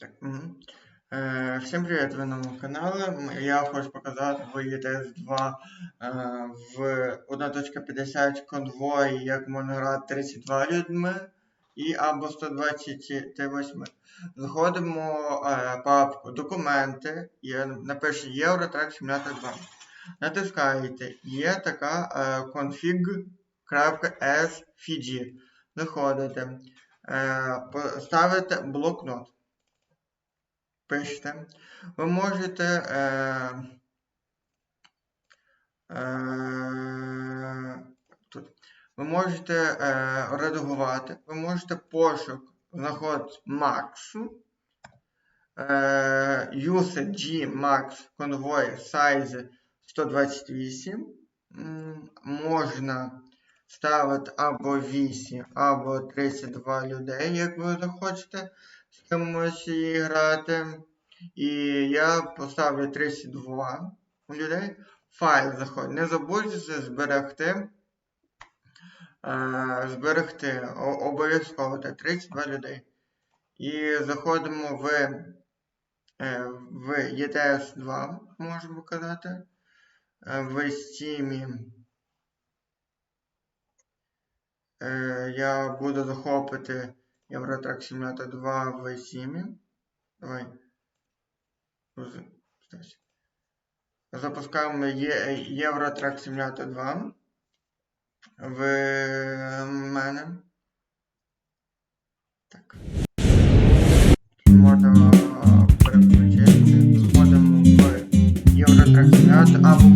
Так, мгм. Е, всім привіт, ви на моєму каналі. Я хочу показати в ETS 2 е, в 1.50 конвої, як можна грати 32 людьми і або 128. Заходимо е, папку документи, є, напише Eurotrack Simulator 2. Натискаєте, є така е, config.svg. Заходите, е, ставите блокнот пишете. Ви можете е, е, тут, ви можете е, редагувати, ви можете пошук знаходити Max, е, USG Max Convoy Size 128. М, Можна ставити або 8, або 32 людей, як ви захочете з кимось грати. І я поставлю 32 людей. Файл заходить. Не забудьте зберегти. Е, зберегти обов'язково так, 32 людей. І заходимо в, е, в ETS 2, можемо казати. Е, в Steam. Е, я буду захопити Eurotrack Simulator 2 в Steam. Давай. Запускаємо Є- Eurotrack Simulator 2 в мене. Так. Можна е, переключити. Входимо в Eurotrack Simulator або